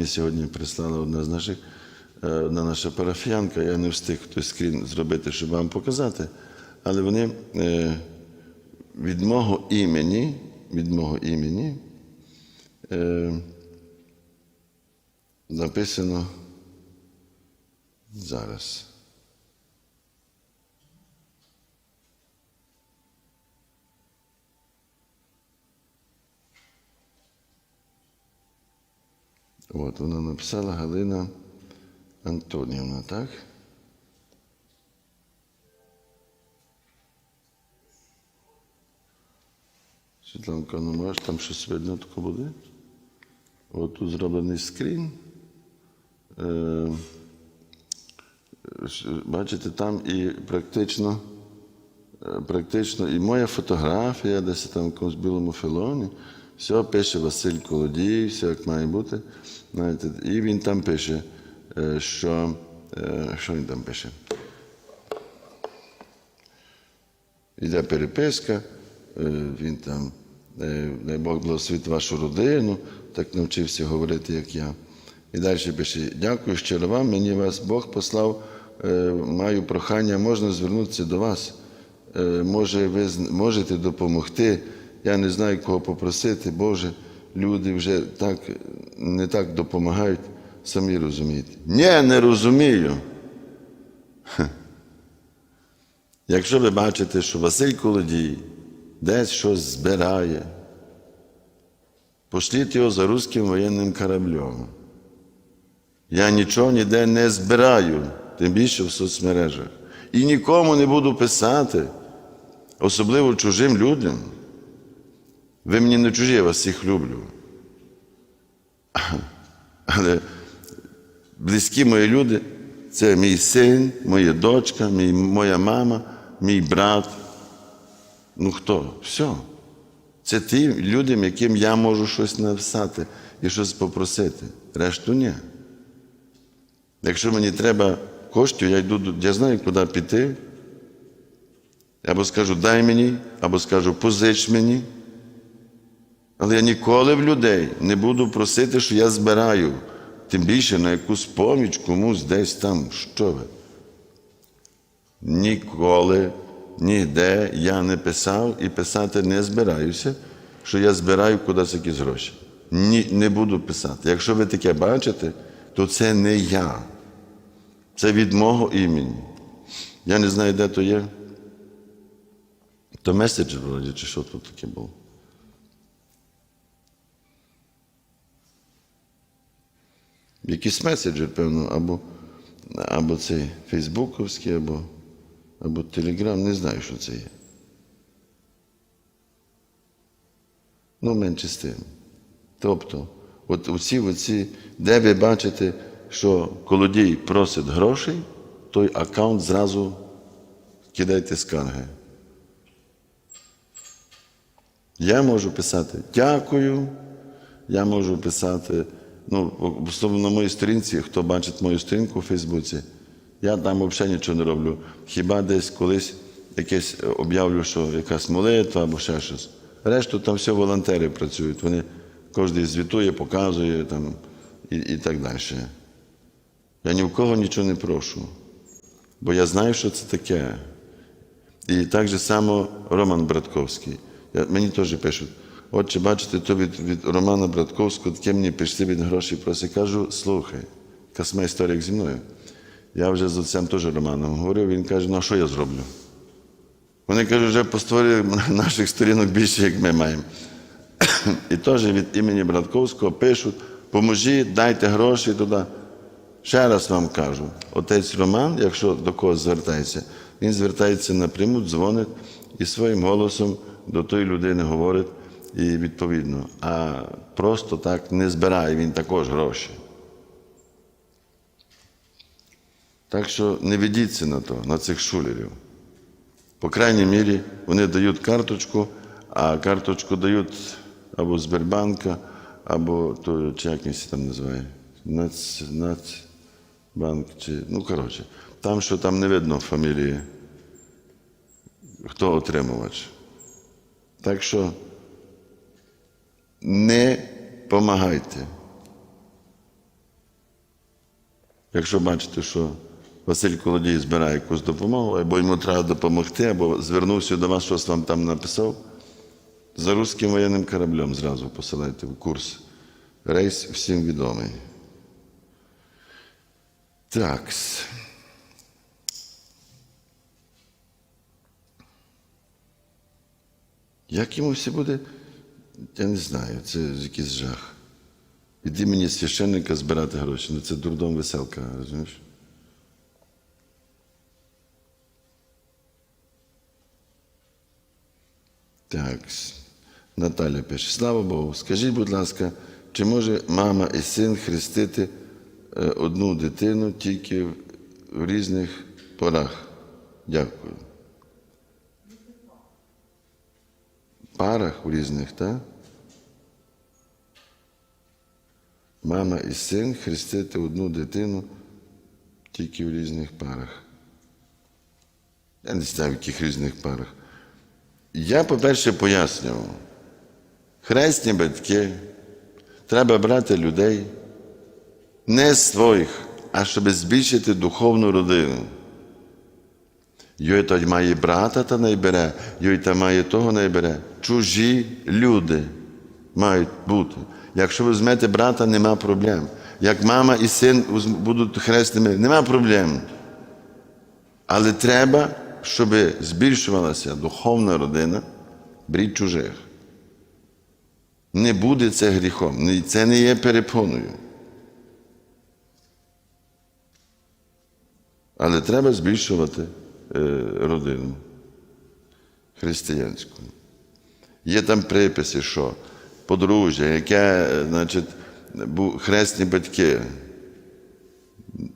мені сьогодні прислала одна з наших, е, одна наша парафіянка. Я не встиг той скрін зробити, щоб вам показати. Але вони е, від мого імені, від мого імені е, написано зараз. От вона написала Галина Антонівна, так? Світланка, ну можеш там щось видно таке буде? От тут зроблений скрін. Е, бачите, там і практично, е, практично і моя фотографія, десь там в якомусь білому філоні. Все пише Василь Колодій, все як має бути. Знаєте, і він там пише, е, що, е, що він там пише? Йде переписка, е, він там, дай Бог благословить вашу родину, так навчився говорити, як я. І далі пише: дякую щиро вам, мені вас Бог послав, маю прохання, можна звернутися до вас. Може, ви можете допомогти. Я не знаю, кого попросити, Боже, люди вже так, не так допомагають, самі розумієте. Ні, не розумію. Якщо ви бачите, що Василь Колодій десь щось збирає, пошліть його за руським воєнним кораблем. Я нічого ніде не збираю, тим більше в соцмережах. І нікому не буду писати, особливо чужим людям. Ви мені не чужі, я вас всіх люблю. Але близькі мої люди це мій син, моя дочка, мій, моя мама, мій брат. Ну хто? Все. Це ті людям, яким я можу щось написати і щось попросити. Решту ні. Якщо мені треба коштів, я йду, я знаю, куди піти. Або скажу дай мені, або скажу позич мені. Але я ніколи в людей не буду просити, що я збираю, тим більше на якусь поміч комусь десь там. Що ви? Ніколи, ніде я не писав і писати не збираюся, що я збираю кудись якісь гроші. Ні, не буду писати. Якщо ви таке бачите, то це не я. Це від мого імені. Я не знаю, де то є. То меседж вроді, чи що тут таке було. Якийсь меседжер, певно, або, або цей фейсбуковський, або, або телеграм, не знаю, що це є. Ну, менше з тим. Тобто, от оці, оці, де ви бачите, що колодій просить грошей, той аккаунт зразу кидайте скарги. Я можу писати дякую, я можу писати, ну, особливо на моїй сторінці, хто бачить мою сторінку у Фейсбуці, я там взагалі нічого не роблю. Хіба десь колись якесь об'явлю, що якась молитва або ще щось. Решту там все волонтери працюють. Вони кожен звітує, показує там, і, і так далі. Я ні в кого нічого не прошу, бо я знаю, що це таке. І так же само Роман Братковський. Я, мені теж пишуть, отче, бачите, то від, від Романа Братковського таке мені пішли від грошей просить. Кажу, слухай, історія як зі мною. Я вже з отцем теж Романом говорив, він каже, ну а що я зроблю? Вони кажуть, вже постворили наших сторінок більше, як ми маємо. І теж від імені Братковського пишуть, поможіть, дайте гроші туди. Ще раз вам кажу, отець Роман, якщо до когось звертається, він звертається напряму, дзвонить і своїм голосом до тої людини говорить і відповідно. А просто так не збирає він також гроші. Так що не ведіться на то, на цих шулерів. По крайній мірі, вони дають карточку, а карточку дають або Сбербанка, або то, чи як він там називає? Нац, Нацбанк, чи, ну коротше, там, що там не видно фамілії, хто отримувач. Так що не помагайте. Якщо бачите, що Василь Колодій збирає якусь допомогу, або йому треба допомогти, або звернувся до вас, щось вам там написав, за руським воєнним кораблем зразу посилайте в курс. Рейс всім відомий. Так. Як йому все буде, я не знаю, це якийсь жах. Від імені священника збирати гроші. Ну це дурдом веселка, розумієш? Так. Наталя пише. Слава Богу. Скажіть, будь ласка, чи може мама і син хрестити е, одну дитину тільки в- в різних порах? Дякую. Парах у різних, так? Мама і син хрестити одну дитину тільки в різних парах. Я не знаю, в яких різних парах. Я, по-перше, пояснював. Хресні батьки треба брати людей не своїх, а щоб збільшити духовну родину. Йой то має брата та не бере, йой та має того не бере. Чужі люди мають бути. Якщо ви візьмете брата, нема проблем. Як мама і син будуть хресними, нема проблем. Але треба, щоб збільшувалася духовна родина, бріть чужих. Не буде це гріхом, це не є перепоною. Але треба збільшувати е, родину християнську. Є там приписи, що подружжя, яке, значить, хресні батьки,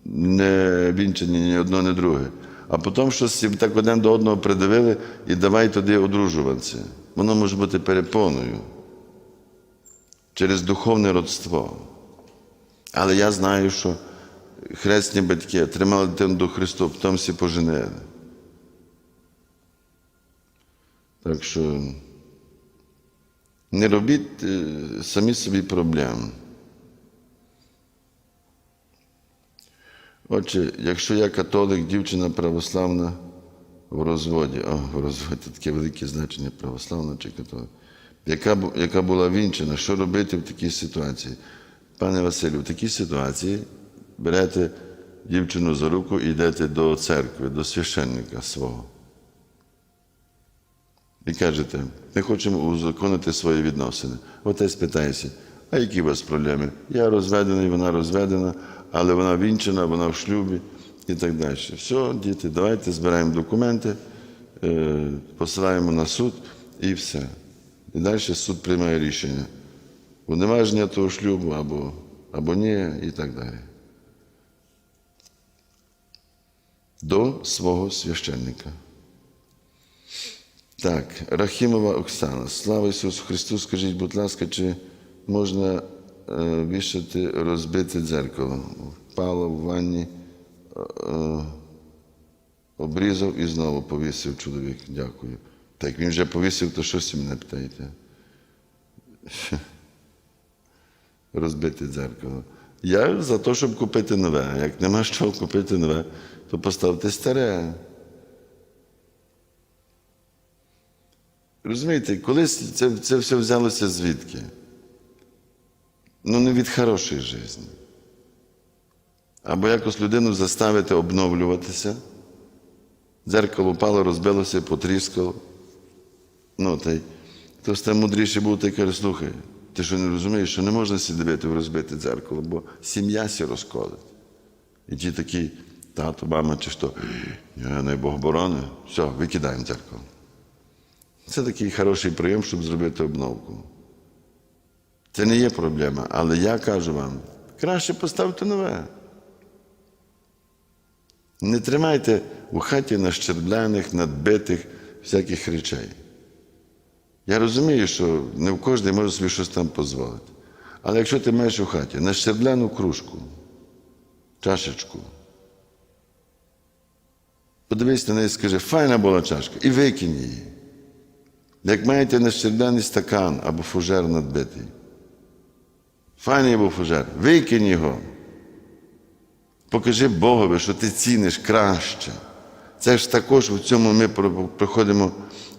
не вінчані ні одно, ні друге. А потім щось так один до одного придивили і давай туди одружуватися. Воно може бути перепоною через духовне родство. Але я знаю, що хресні батьки тримали дитину до Христу, потім всі поженили. Так що не робіть е, самі собі проблем. Отже, якщо я католик, дівчина православна в розводі, о, в розводі таке велике значення православна чи католик, яка, яка була вінчена, що робити в такій ситуації? Пане Василю, в такій ситуації берете дівчину за руку і йдете до церкви, до священника свого. І кажете, ми хочемо узаконити свої відносини. Отець питається, а які у вас проблеми? Я розведений, вона розведена, але вона вінчена, вона в шлюбі і так далі. Все, діти, давайте збираємо документи, е, посилаємо на суд і все. І далі суд приймає рішення. Уневаження того шлюбу або, або ні, і так далі. До свого священника. Так, Рахімова Оксана. Слава Ісусу Христу, скажіть, будь ласка, чи можна е, вішати розбите дзеркало? Впало в ванні, е, е, обрізав і знову повісив чоловік. Дякую. Так він вже повісив, то щось мене питаєте? Розбите дзеркало. Я за те, щоб купити нове. Як нема що купити нове, то поставте старе. Розумієте, колись це, це все взялося звідки? Ну, не від хорошої житті. Або якось людину заставити обновлюватися. Дзеркало впало, розбилося, потріскало. Ну, та й хтось там мудріший був, той каже, слухай, ти що не розумієш, що не можна сі в розбите дзеркало, бо сім'я сі розколить. І ті такі, тато, мама, чи що, не Бог борони, все, викидаємо дзеркало. Це такий хороший прийом, щоб зробити обновку. Це не є проблема, але я кажу вам, краще поставте нове. Не тримайте у хаті нащербляних, надбитих всяких речей. Я розумію, що не в кожен може собі щось там дозволити. Але якщо ти маєш у хаті нащербляну кружку, чашечку, подивись на неї і скажи, файна була чашка, і викинь її. Як маєте нещербляний стакан або фужер надбитий. Файний був фужер, викинь його. Покажи Богові, що ти ціниш краще. Це ж також в цьому ми про- приходимо,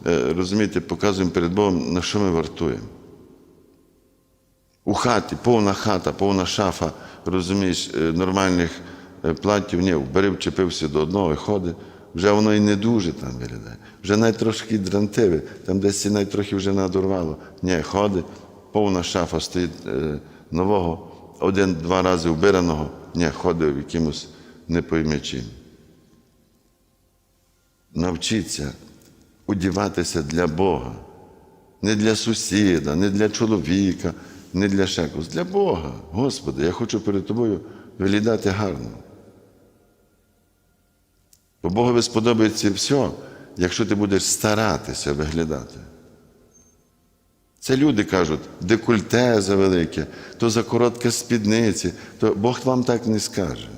е, розумієте, показуємо перед Богом, на що ми вартуємо. У хаті, повна хата, повна шафа, розумієш, е, нормальних е, платтів, ні, бери, вчепився до одного і ходить. Вже воно і не дуже там виглядає. Вже навіть трошки дрантиве, там десь навіть трохи вже надорвало. Ні, ходить, повна шафа стоїть е, нового, один-два рази вбираного, ні, ходить якимось не пойми чим. Навчіться одіватися для Бога. Не для сусіда, не для чоловіка, не для когось. Для Бога. Господи, я хочу перед тобою виглядати гарно. Бо Богові сподобається все, якщо ти будеш старатися виглядати. Це люди кажуть, декольте за велике, то за коротке спідниці, то Бог вам так не скаже.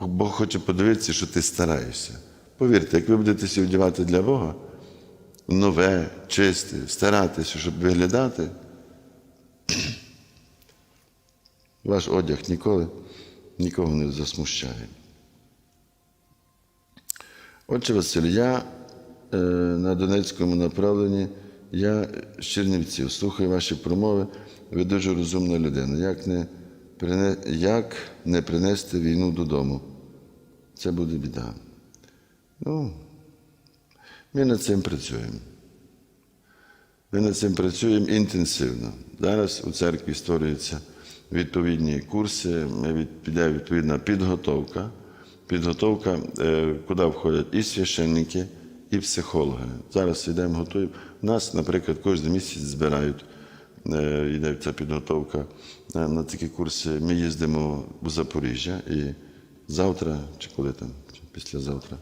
Бог хоче подивитися, що ти стараєшся. Повірте, як ви будете вдівати для Бога, нове, чисте, старатися, щоб виглядати, ваш одяг ніколи нікого не засмущає. Отче Василь, я е, на Донецькому направленні, я з Чернівців, слухаю ваші промови, ви дуже розумна людина. Як не, прине, як не принести війну додому? Це буде біда. Ну, ми над цим працюємо. Ми над цим працюємо інтенсивно. Зараз у церкві створюються відповідні курси, піде відповідна підготовка. Підготовка, е, куди входять і священники, і психологи. Зараз йдемо готуємо. Нас, наприклад, кожен місяць збирають, е, йде ця підготовка на, на такі курси. Ми їздимо в Запоріжжя і завтра, чи коли там, чи післязавтра.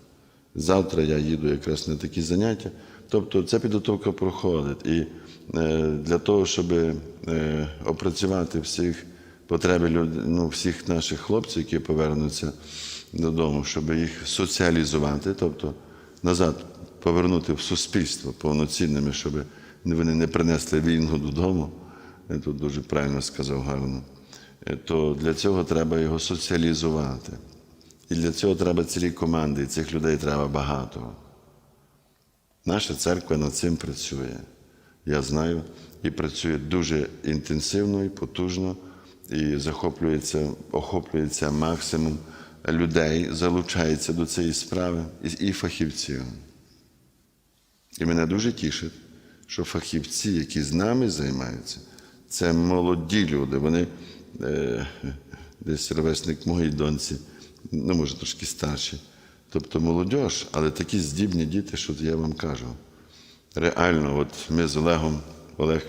Завтра я їду якраз на такі заняття. Тобто ця підготовка проходить. І е, для того, щоб е, опрацювати всіх потреби ну, всіх наших хлопців, які повернуться додому, щоб їх соціалізувати, тобто назад повернути в суспільство повноцінними, щоб вони не принесли війну додому. Я тут дуже правильно сказав гарно. Е, То для цього треба його соціалізувати. І для цього треба цілі команди, і цих людей треба багато. Наша церква над цим працює. Я знаю, і працює дуже інтенсивно і потужно, і захоплюється, охоплюється максимум людей, залучається до цієї справи і, фахівців. І мене дуже тішить, що фахівці, які з нами займаються, це молоді люди. Вони е, десь ровесник моїй доньці, ну, може, трошки старші. Тобто молодь, але такі здібні діти, що я вам кажу. Реально, от ми з Олегом, Олег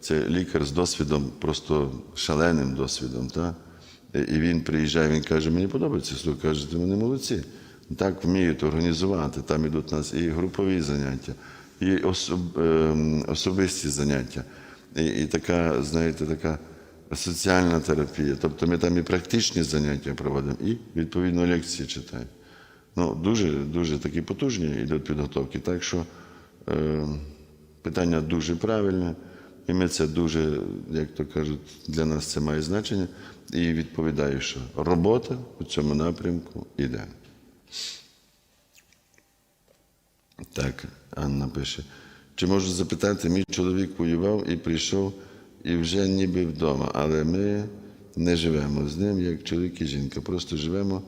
це лікар з досвідом, просто шаленим досвідом. Та? І він приїжджає, він каже, мені подобається слухай, каже, мене молодці. Так вміють організувати. Там ідуть у нас і групові заняття, і особ, ем, особисті заняття, і, і така, знаєте, така соціальна терапія. Тобто ми там і практичні заняття проводимо, і відповідно лекції читаємо. Ну, дуже, дуже такі потужні йдуть підготовки. Так що е, питання дуже правильне, і ми це дуже, як то кажуть, для нас це має значення. І відповідаю, що робота у цьому напрямку йде. Так, Анна пише. Чи можу запитати, мій чоловік воював і прийшов, і вже ніби вдома, але ми не живемо з ним, як чоловік і жінка. Просто живемо,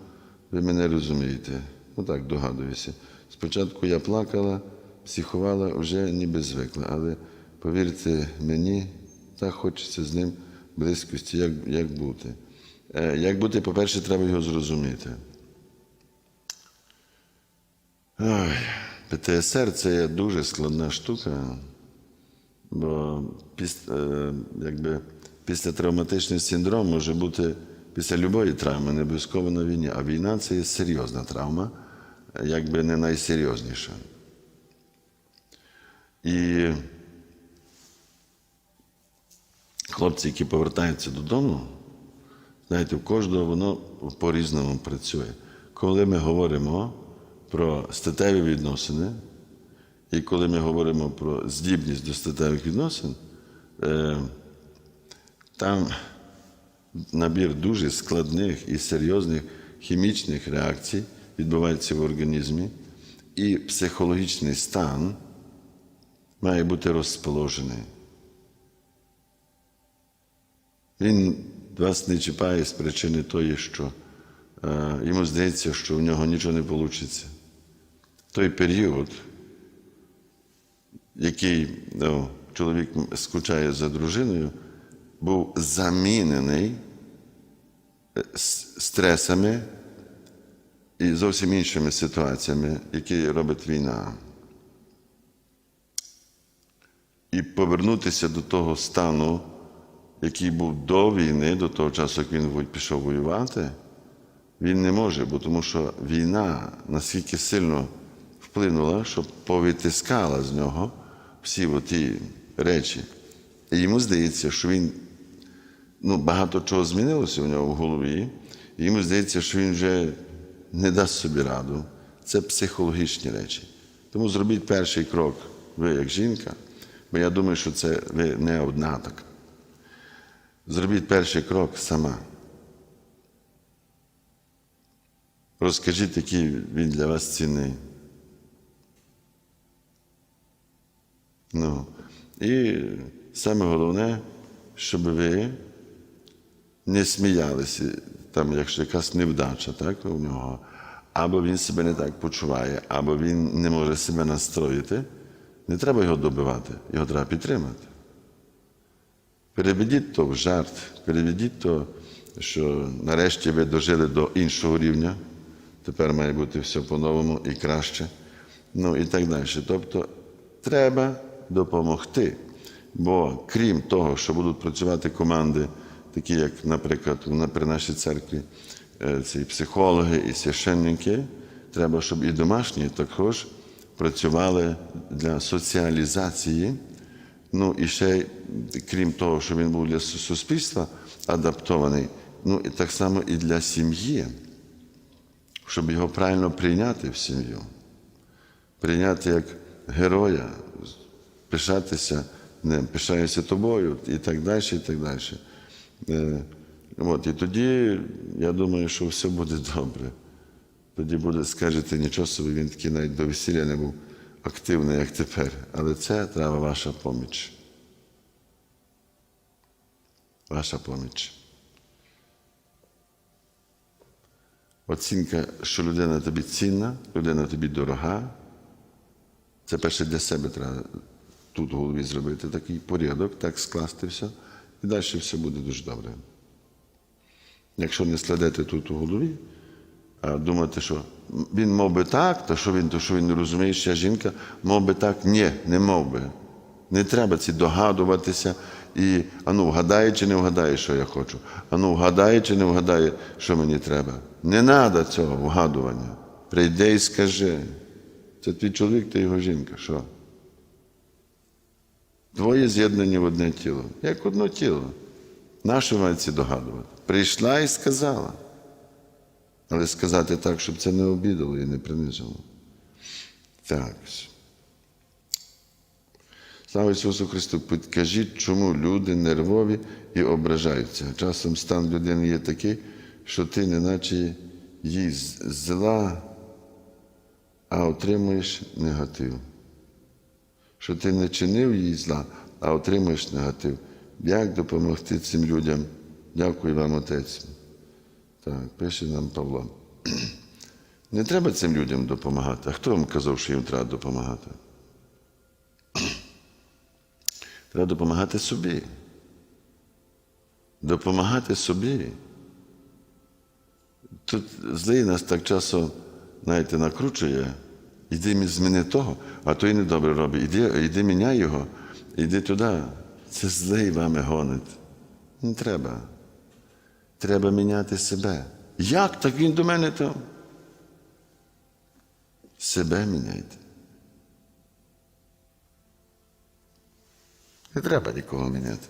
ви мене розумієте. Ну так, догадуюся. Спочатку я плакала, психувала, вже ніби звикла, але повірте мені, так хочеться з ним близькості, як, як бути. Е, Як бути, по-перше, треба його зрозуміти. Ой, ПТСР це є дуже складна штука, бо після, е, якби, після травматичний синдром може бути після любої травми, не обов'язково на війні. А війна це є серйозна травма, якби не найсерйозніша. І хлопці, які повертаються додому, знаєте, у кожного воно по-різному працює. Коли ми говоримо про статеві відносини, і коли ми говоримо про здібність до статевих відносин, е, там набір дуже складних і серйозних хімічних реакцій відбувається в організмі, і психологічний стан має бути розположений. Він вас не чіпає з причини тої, що е, йому здається, що в нього нічого не вийде. Той період, який ну, чоловік скучає за дружиною, був замінений е, стресами і зовсім іншими ситуаціями, які робить війна. І повернутися до того стану, який був до війни, до того часу, як він пішов воювати, він не може, бо тому що війна настільки сильно вплинула, що повитискала з нього всі ті речі. І йому здається, що він ну, багато чого змінилося у нього в голові, і йому здається, що він вже не дасть собі раду. Це психологічні речі. Тому зробіть перший крок, ви як жінка, бо я думаю, що це ви не одна така. Зробіть перший крок сама. Розкажіть, який він для вас цінний. Ну, і саме головне, щоб ви не сміялися, там, якщо якась невдача так, у нього, або він себе не так почуває, або він не може себе настроїти, не треба його добивати, його треба підтримати. Переведіть то в жарт, переведіть то, що нарешті ви дожили до іншого рівня, тепер має бути все по-новому і краще. Ну і так далі. Тобто треба допомогти. Бо крім того, що будуть працювати команди, такі як, наприклад, при нашій церкві, е, ці психологи і священники, треба, щоб і домашні також працювали для соціалізації. Ну і ще, крім того, що він був для суспільства адаптований, ну і так само і для сім'ї, щоб його правильно прийняти в сім'ю, прийняти як героя, пишатися, не пишаюся тобою і так далі, і так далі. Е, От, і тоді я думаю, що все буде добре. Тоді буде, скажете, нічого собі, він такий навіть до весілля не був активний, як тепер. Але це треба ваша поміч. Ваша поміч. Оцінка, що людина тобі цінна, людина тобі дорога. Це перше для себе треба тут в голові зробити такий порядок, так скласти все, і далі все буде дуже добре. Якщо не складете тут у голові, думати, що він мов би так, то що він, то що він не розуміє, що жінка, мов би так, ні, не мов би. Не треба ці догадуватися і ану, вгадає чи не вгадає, що я хочу. Ану, вгадає чи не вгадає, що мені треба. Не треба цього вгадування. Прийди і скажи. Це твій чоловік та його жінка. Що? Двоє з'єднані в одне тіло, як одно тіло. Нащо мають ці догадувати? Прийшла і сказала. Але сказати так, щоб це не обідало і не принижало. Так. Слава Ісусу Христу, підкажіть, чому люди нервові і ображаються. Часом стан людини є такий, що ти неначе їй зла, а отримуєш негатив. Що ти не чинив їй зла, а отримуєш негатив. Як допомогти цим людям? Дякую вам, Отець. Так, пише нам Павло. Не треба цим людям допомагати. А хто вам казав, що їм треба допомагати? Треба допомагати собі. Допомагати собі. Тут злий нас так часто, знаєте, накручує. Іди зміни того, а той недобре робить. Іди, іди міняй його, іди туди. Це злий вами гонить. Не треба. Треба міняти себе. Як так він до мене там? Себе міняйте. Не треба нікого міняти.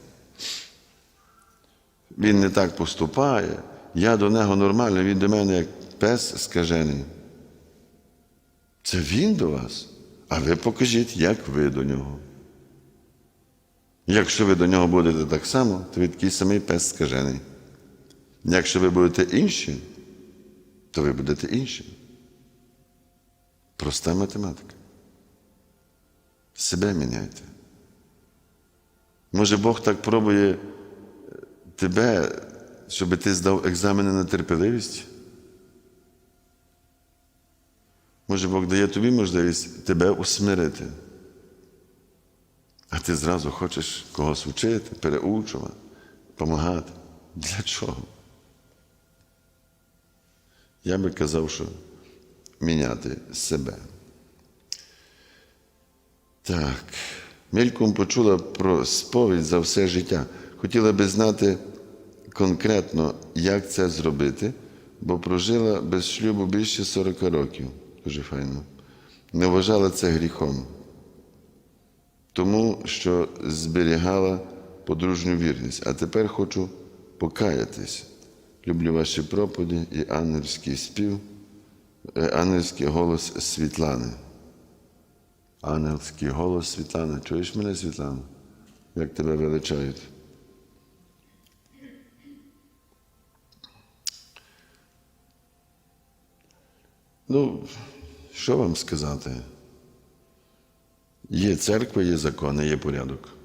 Він не так поступає. Я до нього нормально, він до мене як пес скажений. Це він до вас. А ви покажіть, як ви до нього. Якщо ви до нього будете так само, то ви такий самий пес скажений. Якщо ви будете інші, то ви будете інші. Проста математика. Себе міняйте. Може, Бог так пробує тебе, щоб ти здав екзамени на терпеливість? Може, Бог дає тобі можливість тебе усмирити. А ти зразу хочеш когось вчити, переучувати, допомагати. Для чого? Я би казав, що міняти себе. Так. Мельком почула про сповідь за все життя. Хотіла би знати конкретно, як це зробити, бо прожила без шлюбу більше 40 років. Дуже файно. Не вважала це гріхом, тому що зберігала подружню вірність. А тепер хочу покаятись. Люблю ваші проповіді і ангельський спів, е, ангельський голос Світлани. Ангельський голос Світлани. Чуєш мене, Світлана? Як тебе величають? Ну, що вам сказати? Є церква, є закони, є порядок.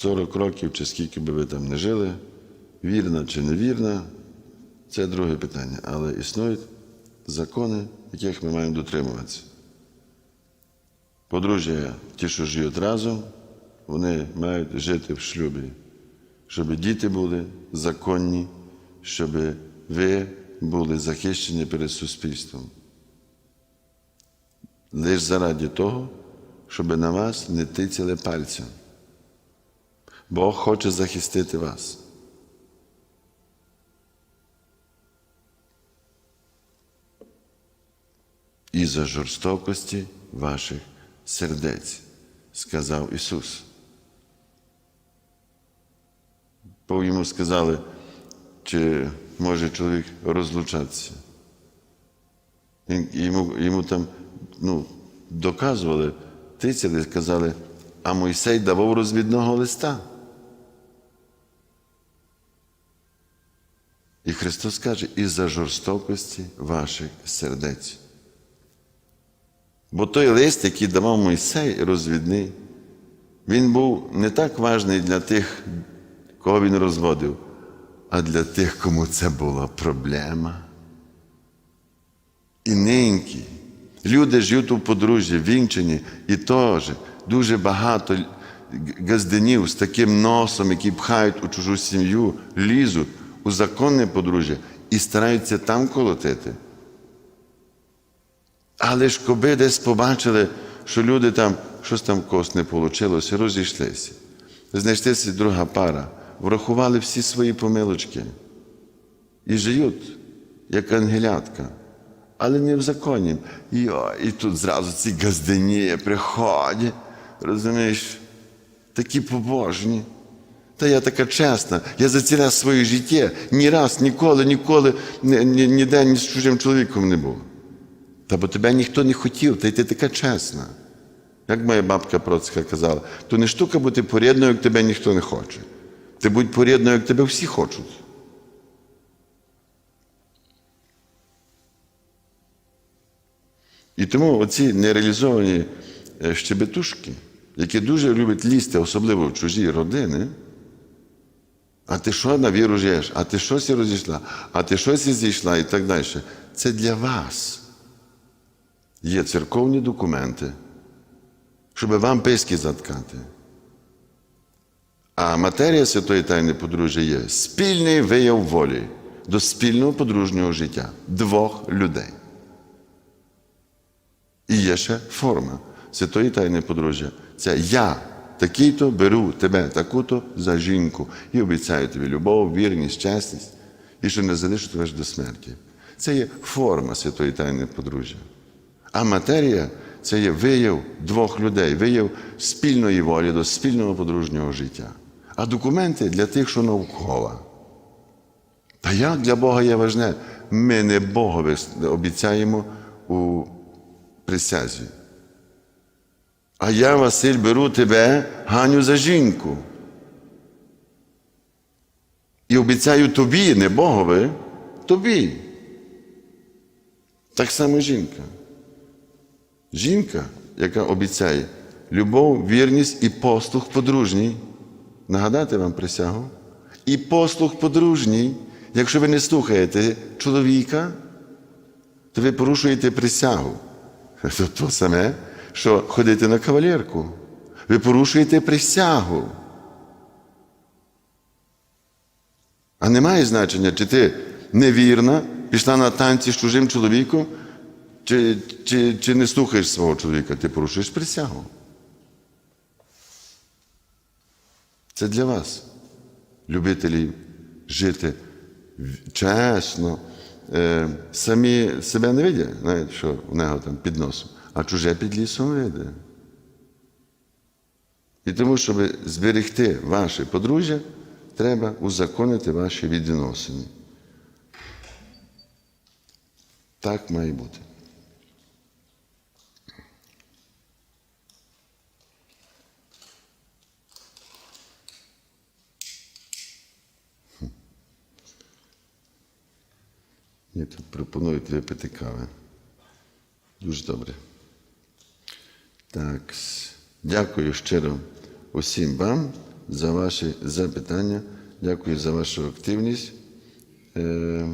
40 років чи скільки би ви там не жили, вірна чи невірна, це друге питання. Але існують закони, яких ми маємо дотримуватися. Подружжя, ті, що живуть разом, вони мають жити в шлюбі, щоб діти були законні, щоб ви були захищені перед суспільством. Лише заради того, щоб на вас не тицяли пальцем. Бог хоче захистити вас. І за жорстокості ваших сердець, сказав Ісус. Бо йому сказали, чи може чоловік розлучатися. Йому, йому там ну, доказували, тицяли, сказали, а Мойсей давав розвідного листа. І Христос каже, і за жорстокості ваших сердець. Бо той лист, який давав Мойсей розвідний, він був не так важний для тих, кого він розводив, а для тих, кому це була проблема. І нинькі. Люди живуть у подружжі, вінчені, і теж дуже багато газдинів з таким носом, які пхають у чужу сім'ю, лізуть у законне подружжя і стараються там колотити. Але ж коби десь побачили, що люди там щось там когось не вийшло, розійшлися. Знайшлися друга пара, врахували всі свої помилочки і живуть, як ангелятка, але не в законі. І, о, і тут зразу ці газдині приходять, розумієш, такі побожні. Та я така чесна, я за ціле своє життя ні раз, ніколи, ніколи ні, ні, ніде ні з чужим чоловіком не був. Та бо тебе ніхто не хотів, та й ти така чесна. Як моя бабка Процька казала, то не штука бути порядною, як тебе ніхто не хоче. Ти будь порядною, як тебе всі хочуть. І тому оці нереалізовані е, щебетушки, які дуже люблять лізти, особливо в чужі родини, а ти що на віру живеш, а ти щось розійшла, а ти щось зійшла і так далі. Це для вас. Є церковні документи, щоб вам писки заткати. А матерія Святої Тайни подружжя є спільний вияв волі до спільного подружнього життя двох людей. І є ще форма Святої Тайни подружжя. Це я такий-то беру тебе таку-то за жінку і обіцяю тобі любов, вірність, чесність, і що не залишу тебе аж до смерті. Це є форма Святої Тайни подружжя. А матерія це є вияв двох людей, вияв спільної волі до спільного подружнього життя. А документи для тих, що навколо. Та як для Бога є важне? Ми не Богові обіцяємо у присязі. А я, Василь, беру тебе, Ганю, за жінку. І обіцяю тобі, не Богові, тобі. Так само жінка. Жінка, яка обіцяє любов, вірність і послух подружній. Нагадати вам присягу? І послух подружній. Якщо ви не слухаєте чоловіка, то ви порушуєте присягу. Це то саме, що ходити на кавалерку. Ви порушуєте присягу. А немає значення, чи ти невірна, пішла на танці з чужим чоловіком, чи, чи, чи не слухаєш свого чоловіка, ти порушуєш присягу. Це для вас, любителі жити чесно. Е, самі себе не видять, знаєте, що в нього там під носом, а чуже під лісом видить. І тому, щоб зберегти ваше подружжя, треба узаконити ваші відносини. Так має бути. Ні, тут пропонують випити кави. Дуже добре. Так, дякую щиро усім вам за ваші запитання. Дякую за вашу активність. Е,